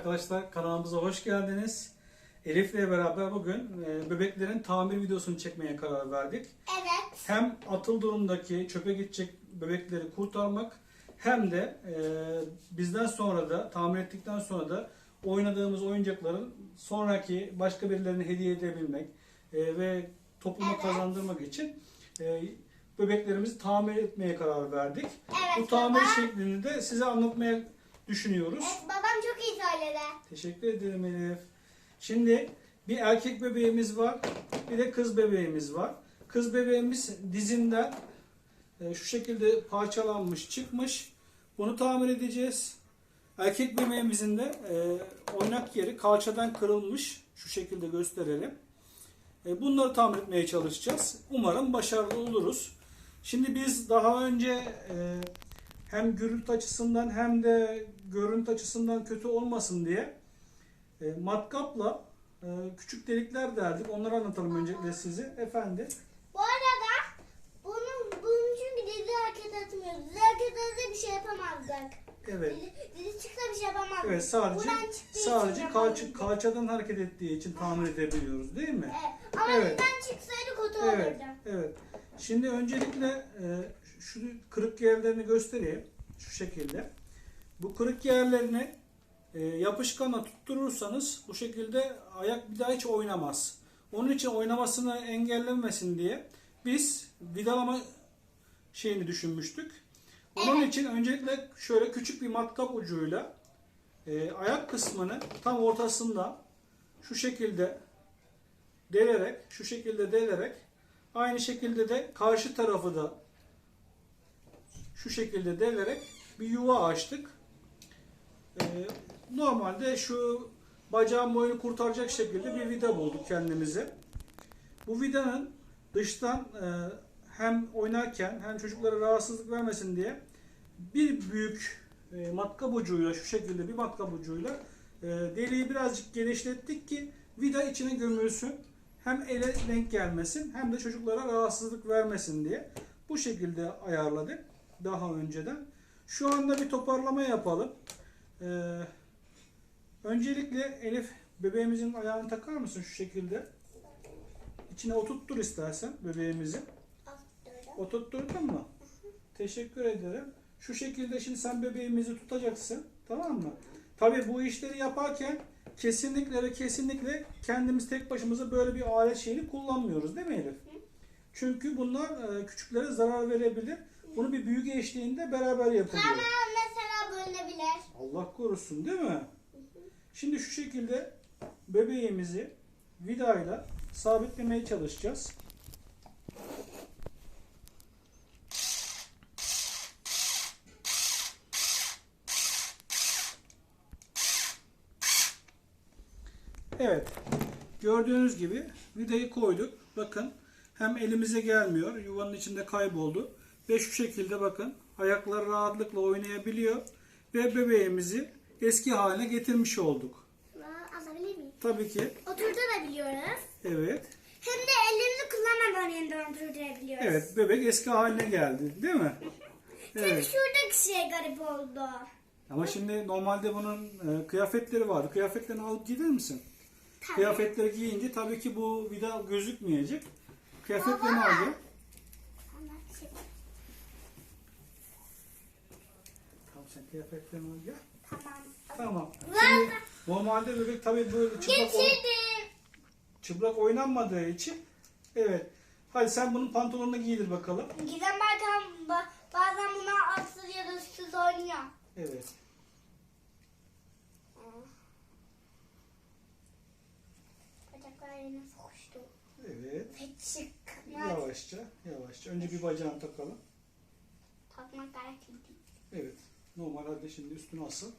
arkadaşlar kanalımıza hoş geldiniz. Elif ile beraber bugün e, bebeklerin tamir videosunu çekmeye karar verdik. Evet. Hem atıl durumdaki çöpe gidecek bebekleri kurtarmak hem de e, bizden sonra da tamir ettikten sonra da oynadığımız oyuncakların sonraki başka birilerine hediye edebilmek e, ve topluma Evet. kazandırmak için bebeklerimizi tamir etmeye karar verdik. Evet Bu tamir baba. şeklini de size anlatmaya düşünüyoruz. Evet, babam söyledi. Teşekkür ederim Elif. Şimdi bir erkek bebeğimiz var, bir de kız bebeğimiz var. Kız bebeğimiz dizinden e, şu şekilde parçalanmış, çıkmış. Bunu tamir edeceğiz. Erkek bebeğimizin de e, oynak yeri kalçadan kırılmış. Şu şekilde gösterelim. E, bunları tamir etmeye çalışacağız. Umarım başarılı oluruz. Şimdi biz daha önce hem gürültü açısından hem de görüntü açısından kötü olmasın diye e, matkapla e, küçük delikler derdik. Onları anlatalım öncelikle size. Efendim. Bu arada bunun, bunun çünkü dizi hareket etmiyor. Dizi hareket etse bir şey yapamazdık. Evet. Dizi, dizi çıksa bir şey yapamazdık. Evet sadece sadece kalça, kalçadan hareket ettiği için tamir edebiliyoruz değil mi? Evet. Ama Evet. çıksaydı kötü Evet. olurdu. Evet. Şimdi öncelikle e, şu kırık yerlerini göstereyim. Şu şekilde. Bu kırık yerlerini e, yapışkanla tutturursanız bu şekilde ayak bir daha hiç oynamaz. Onun için oynamasını engellenmesin diye biz vidalama şeyini düşünmüştük. Onun için öncelikle şöyle küçük bir matkap ucuyla e, ayak kısmını tam ortasında şu şekilde delerek, şu şekilde delerek aynı şekilde de karşı tarafı da şu şekilde delerek bir yuva açtık. Ee, normalde şu bacağın boyunu kurtaracak şekilde bir vida bulduk kendimize. Bu vidanın dıştan e, hem oynarken hem çocuklara rahatsızlık vermesin diye bir büyük e, matkap ucuyla şu şekilde bir matkap ucuyla e, deliği birazcık genişlettik ki vida içine gömülsün. Hem ele denk gelmesin hem de çocuklara rahatsızlık vermesin diye bu şekilde ayarladık daha önceden. Şu anda bir toparlama yapalım. Ee, öncelikle Elif bebeğimizin ayağını takar mısın şu şekilde? İçine oturttur istersen bebeğimizi. Oturtturdun mu? Teşekkür ederim. Şu şekilde şimdi sen bebeğimizi tutacaksın. Tamam mı? Tabii bu işleri yaparken kesinlikle ve kesinlikle kendimiz tek başımıza böyle bir alet şeyini kullanmıyoruz değil mi Elif? Çünkü bunlar e, küçüklere zarar verebilir. Bunu bir büyük eşliğinde beraber yapılıyor. Ama mesela bölünebilir. Allah korusun değil mi? Şimdi şu şekilde bebeğimizi vidayla sabitlemeye çalışacağız. Evet. Gördüğünüz gibi vidayı koyduk. Bakın hem elimize gelmiyor. Yuvanın içinde kayboldu. Ve şu şekilde bakın ayakları rahatlıkla oynayabiliyor. Ve bebeğimizi eski haline getirmiş olduk. Alabilir miyim? Tabii ki. Oturdurabiliyoruz. Evet. Hem de ellerimizi kullanmadan yeniden oturdurabiliyoruz. Evet bebek eski haline geldi. Değil mi? Tek Evet. şuradaki şey garip oldu. Ama şimdi normalde bunun e, kıyafetleri vardı. Kıyafetlerini alıp gider misin? Tabii. Kıyafetleri giyince tabii ki bu vida gözükmeyecek. Kıyafetlerini Baba. alacak. Ama şey- Tamam sen kıyafetlerini al gel. Tamam. Tamam. Şimdi normalde bebek tabii böyle çıplak, oy- Getirdim. çıplak oynanmadığı için evet. Hadi sen bunun pantolonunu giydir bakalım. Gizem bazen, ba- bazen buna aksız ya da üstsüz oynuyor. Evet. Bacaklar yerine sokuştu. Evet. Ve çıkmaz. Yavaşça, yavaşça. Önce bir bacağını takalım. Takmak iyi değil. Evet. Normal halde şimdi üstüne asıl.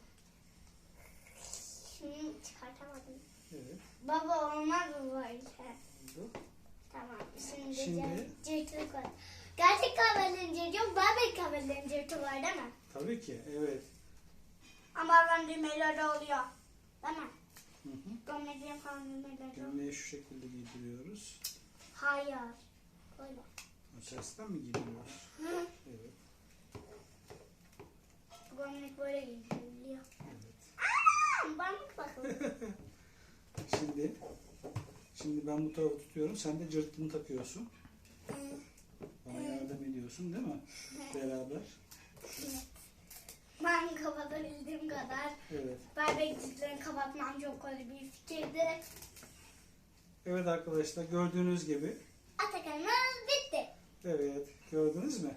Şimdi çıkartamadım. Evet. Baba olmaz mı böyle? Oldu. Tamam. Şimdi, Şimdi? Cırtı koy. Gerçek kahvelerin cırtı yok. Bebek kahvelerin cırtı var değil mi? Tabii ki. Evet. Ama bazen düğmeleri oluyor. Değil mi? Hı hı. Gömleğin falan düğmeleri oluyor. Gömleği şu şekilde giydiriyoruz. Hayır. Böyle. Tersten mi giydiriyoruz? Hı. Evet. Bu gömlek böyle. Evet. Tamam parmak bakalım. Şimdi şimdi ben bu tarafı tutuyorum. Sen de cırtını takıyorsun. Bana yardım ediyorsun değil mi? Beraber. ben kapatabildiğim kadar. Evet. Bebekçiklerini kapatmam çok kötü bir fikirdi. Evet arkadaşlar gördüğünüz gibi. Atakanımız bitti. Evet gördünüz mü?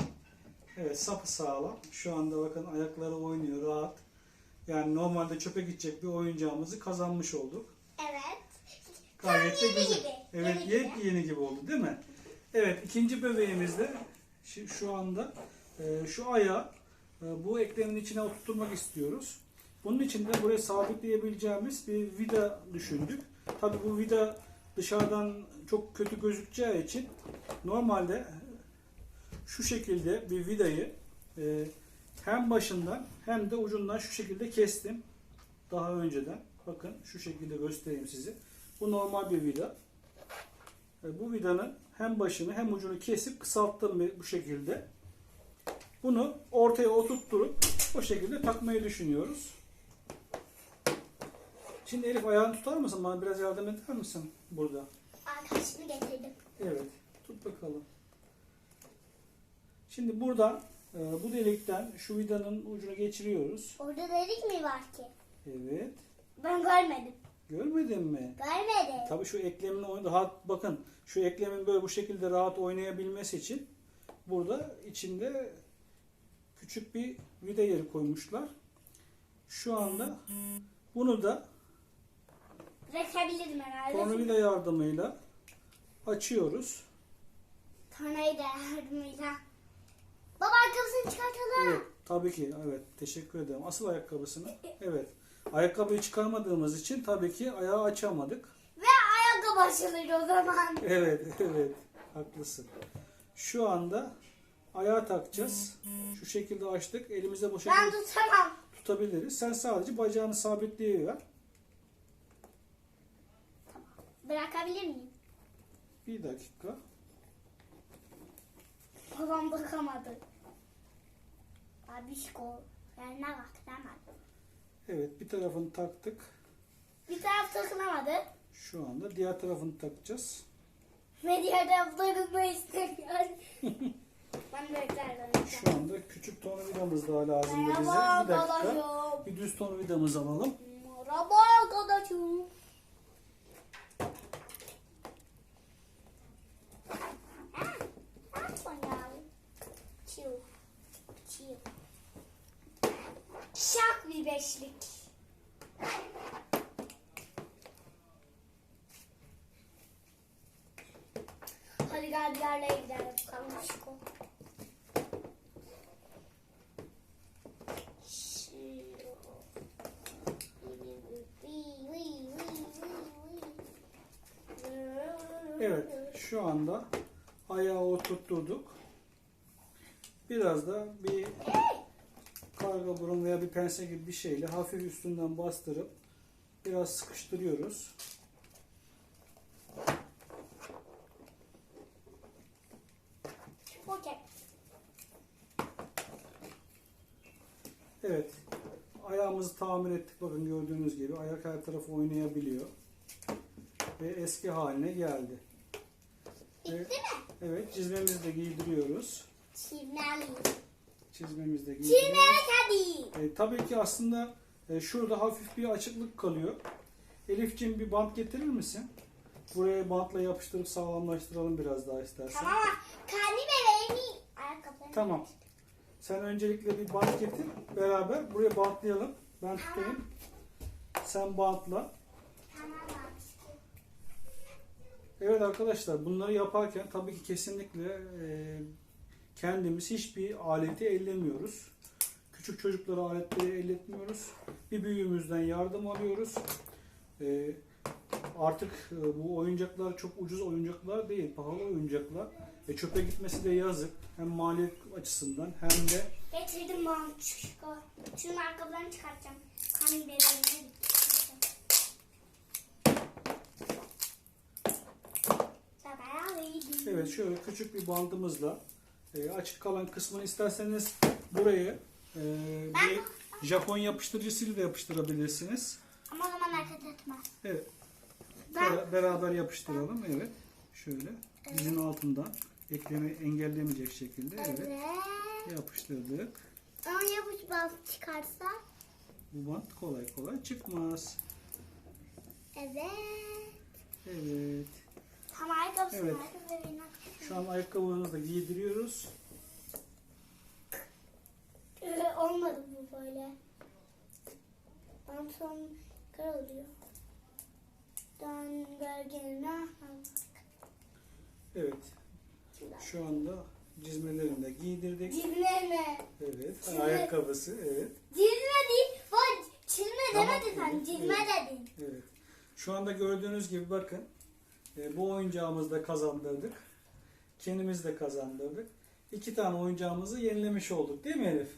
Evet sapı sağlam. Şu anda bakın ayakları oynuyor rahat. Yani normalde çöpe gidecek bir oyuncağımızı kazanmış olduk. Evet. Gayet de yeni güzel. gibi, Evet yeni yeni gibi. gibi oldu değil mi? Evet ikinci bebeğimizde şu anda e, şu ayağı e, bu eklemin içine oturtmak istiyoruz. Bunun için de buraya sabitleyebileceğimiz bir vida düşündük. Tabi bu vida dışarıdan çok kötü gözükeceği için normalde şu şekilde bir vidayı e, hem başından hem de ucundan şu şekilde kestim. Daha önceden. Bakın şu şekilde göstereyim size. Bu normal bir vida. E, Bu vidanın hem başını hem ucunu kesip kısalttım bir- bu şekilde. Bunu ortaya oturtturup o şekilde takmayı düşünüyoruz. Şimdi Elif ayağını tutar mısın? Bana biraz yardım eder misin burada? Arkadaşımı getirdim. Evet. Tut bakalım. Şimdi buradan e, bu delikten şu vidanın ucunu geçiriyoruz. Orada delik mi var ki? Evet. Ben görmedim. Görmedin mi? Görmedim. Tabii şu eklemin rahat bakın şu eklemin böyle bu şekilde rahat oynayabilmesi için burada içinde küçük bir vida yeri koymuşlar. Şu anda bunu da Bırakabilirim herhalde. tornavida yardımıyla açıyoruz. Tornayı da yardımıyla. Baba ayakkabısını çıkartalım. Evet, tabii ki. Evet, teşekkür ederim. Asıl ayakkabısını. Evet. Ayakkabıyı çıkarmadığımız için tabii ki ayağı açamadık. Ve ayakkabı açılır o zaman. Evet, evet. Haklısın. Şu anda ayağı takacağız. Şu şekilde açtık. Elimize bu Ben şekilde tutamam. tutabiliriz. Sen sadece bacağını sabitleyiver. Bırakabilir miyim? Bir dakika. Babam bakamadı. Abişko. Yerine bak demedi. Evet, bir tarafını taktık. Bir taraf takılamadı. Şu anda diğer tarafını takacağız. Ve diğer taraflarını da istemiyor. ben de eklerden Şu anda küçük tornavidamız daha lazım bize. Merhaba Bir dakika. arkadaşım. Bir düz tornavidamızı alalım. Merhaba arkadaşım. Şak bir beşlik. Hadi gel bir yerlere gidelim. Kamışko. Evet, şu anda ayağı oturtturduk. Biraz da bir burun veya bir pense gibi bir şeyle hafif üstünden bastırıp biraz sıkıştırıyoruz. Okey. Evet, ayağımızı tamir ettik. Bakın gördüğünüz gibi ayak her tarafı oynayabiliyor. Ve eski haline geldi. Bitti mi? Evet, çizmemizi de giydiriyoruz. Çiğneli. Giydiriyoruz. Çiğneli hadi. E, tabii ki aslında e, şurada hafif bir açıklık kalıyor. Elif'ciğim bir bant getirir misin? Buraya bantla yapıştırıp sağlamlaştıralım biraz daha istersen. Tamam ama kendi bebeğimi ayakkabılarını Tamam. Sen öncelikle bir bant getir. Beraber buraya bantlayalım. Ben tutayım. Sen bantla. Tamam abi. Evet arkadaşlar bunları yaparken tabii ki kesinlikle e, kendimiz hiçbir aleti ellemiyoruz. Küçük çocuklara aletleri elletmiyoruz. Bir büyüğümüzden yardım alıyoruz. E, artık e, bu oyuncaklar çok ucuz oyuncaklar değil, pahalı oyuncaklar. E, çöpe gitmesi de yazık. Hem maliyet açısından hem de Getirdim ben. Şunun ayakkabılarını çıkartacağım. Kendi bebeğimi Evet şöyle küçük bir bandımızla e, açık kalan kısmını isterseniz burayı e, bir Japon yapıştırıcısıyla da yapıştırabilirsiniz. yapışmaz. Evet. Ben Bera- Beraber yapıştıralım. Evet. Şöyle. Dizin altından ekleme engellemeyecek şekilde. Evet. evet. Yapıştırdık. Ama yapışmaz çıkarsa. Bu bant kolay kolay çıkmaz. Evet. Evet. Tam ayakkabısını Evet. ayakkabılarına. Şu an ayakkabılarını da giydiriyoruz. Ee, olmadı bu böyle. Pantolon kırılıyor. Dön bölgelerine. Evet. Şu anda cizmelerini de giydirdik. Cilme Evet. Çizme. Ayakkabısı. Evet. Cilme değil. Bak çizme Tamam. demedin sen. Cilme Evet. dedin. Evet. Şu anda gördüğünüz gibi bakın. e, bu oyuncağımızı da kazandırdık. Kendimiz de kazandırdık. İki tane oyuncağımızı yenilemiş olduk değil mi Elif?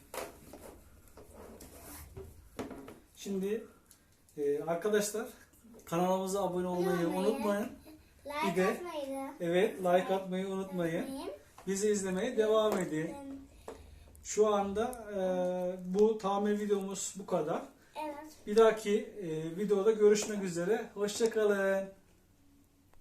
Şimdi e, arkadaşlar kanalımıza abone olmayı unutmayın. Like Bir de- atmayı. Evet like atmayı unutmayın. Bizi izlemeye devam edin. Şu anda e, bu tamir videomuz bu kadar. Evet. Bir dahaki e, videoda görüşmek üzere. Hoşçakalın.